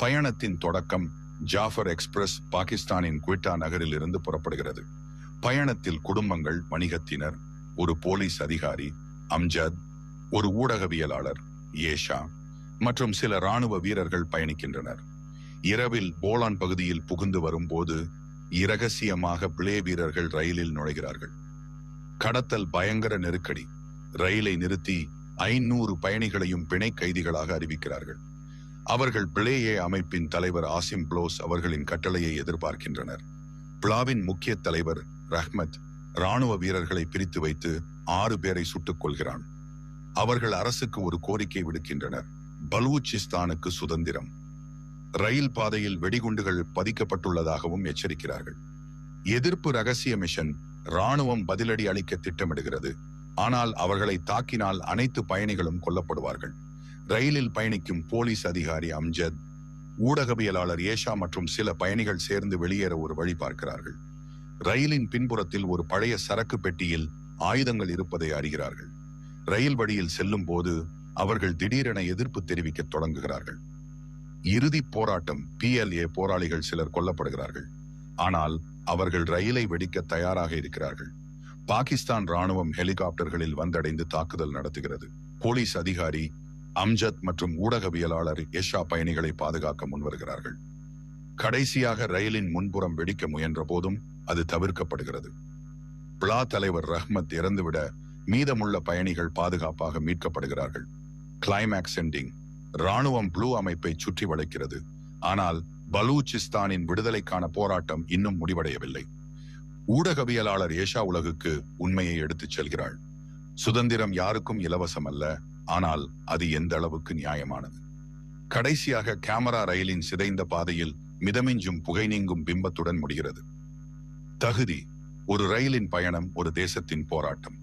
பயணத்தின் தொடக்கம் ஜாஃபர் எக்ஸ்பிரஸ் பாகிஸ்தானின் குவிட்டா நகரில் இருந்து புறப்படுகிறது. பயணத்தில் குடும்பங்கள் வணிகத்தினர் ஒரு போலீஸ் அதிகாரி அம்ஜத் ஒரு ஊடகவியலாளர் ஏஷா மற்றும் சில ராணுவ வீரர்கள் பயணிக்கின்றனர். இரவில் போலான் பகுதியில் புகுந்து வரும்போது இரகசியமாக பிளே வீரர்கள் ரயிலில் நுழைகிறார்கள். கடத்தல் பயங்கர நெருக்கடி. ரயிலை நிறுத்தி ஐநூறு பயணிகளையும் பிணை கைதிகளாக அறிவிக்கிறார்கள். அவர்கள் பிளேயே அமைப்பின் தலைவர் ஆசிம் ப்ளோஸ் அவர்களின் கட்டளையை எதிர்பார்க்கின்றனர். பிளாவின் முக்கிய தலைவர் ரஹ்மத் ராணுவ வீரர்களை பிரித்து வைத்து ஆறு பேரை சுட்டுக் கொள்கிறான் அவர்கள் அரசுக்கு ஒரு கோரிக்கை விடுக்கின்றனர். பலூச்சிஸ்தானுக்கு சுதந்திரம். ரயில் பாதையில் வெடிகுண்டுகள் பதிக்கப்பட்டுள்ளதாகவும் எச்சரிக்கிறார்கள். எதிர்ப்பு ரகசிய மிஷன் ராணுவம் பதிலடி அளிக்க திட்டமிடுகிறது. ஆனால் அவர்களை தாக்கினால் அனைத்து பயணிகளும் கொல்லப்படுவார்கள். ரயிலில் பயணிக்கும் போலீஸ் அதிகாரி அம்ஜத் ஊடகவியலாளர் ஏஷா மற்றும் சில பயணிகள் சேர்ந்து வெளியேற ஒரு வழி பார்க்கிறார்கள். ரயிலின் பின்புறத்தில் ஒரு பழைய சரக்கு பெட்டியில் ஆயுதங்கள் இருப்பதை அறிகிறார்கள். ரயில் வழியில் செல்லும் போது அவர்கள் திடீரென எதிர்ப்பு தெரிவிக்க தொடங்குகிறார்கள். இறுதி போராட்டம் பிஎல்ஏ போராளிகள் சிலர் கொல்லப்படுகிறார்கள். ஆனால் அவர்கள் ரயிலை வெடிக்க தயாராக இருக்கிறார்கள். பாகிஸ்தான் ராணுவம் ஹெலிகாப்டர்களில் வந்தடைந்து தாக்குதல் நடத்துகிறது. போலீஸ் அதிகாரி அம்ஜத் மற்றும் ஊடகவியலாளர் யஷா பயணிகளை பாதுகாக்க முன்வருகிறார்கள். கடைசியாக ரயிலின் முன்புறம் வெடிக்க முயன்ற போதும் அது தவிர்க்கப்படுகிறது. பிளா தலைவர் ரஹ்மத் இறந்துவிட மீதமுள்ள பயணிகள் பாதுகாப்பாக மீட்கப்படுகிறார்கள். கிளைமேக்ஸ் எண்டிங் ராணுவம் ப்ளூ அமைப்பை சுற்றி வளைக்கிறது. ஆனால் பலூச்சிஸ்தானின் விடுதலைக்கான போராட்டம் இன்னும் முடிவடையவில்லை. ஊடகவியலாளர் ஏஷா உலகுக்கு உண்மையை எடுத்துச் செல்கிறாள். சுதந்திரம் யாருக்கும் இலவசம் அல்ல ஆனால் அது எந்த அளவுக்கு நியாயமானது? கடைசியாக கேமரா ரயிலின் சிதைந்த பாதையில் மிதமிஞ்சும் புகை நீங்கும் பிம்பத்துடன் முடிகிறது. தகுதி ஒரு ரயிலின் பயணம் ஒரு தேசத்தின் போராட்டம்.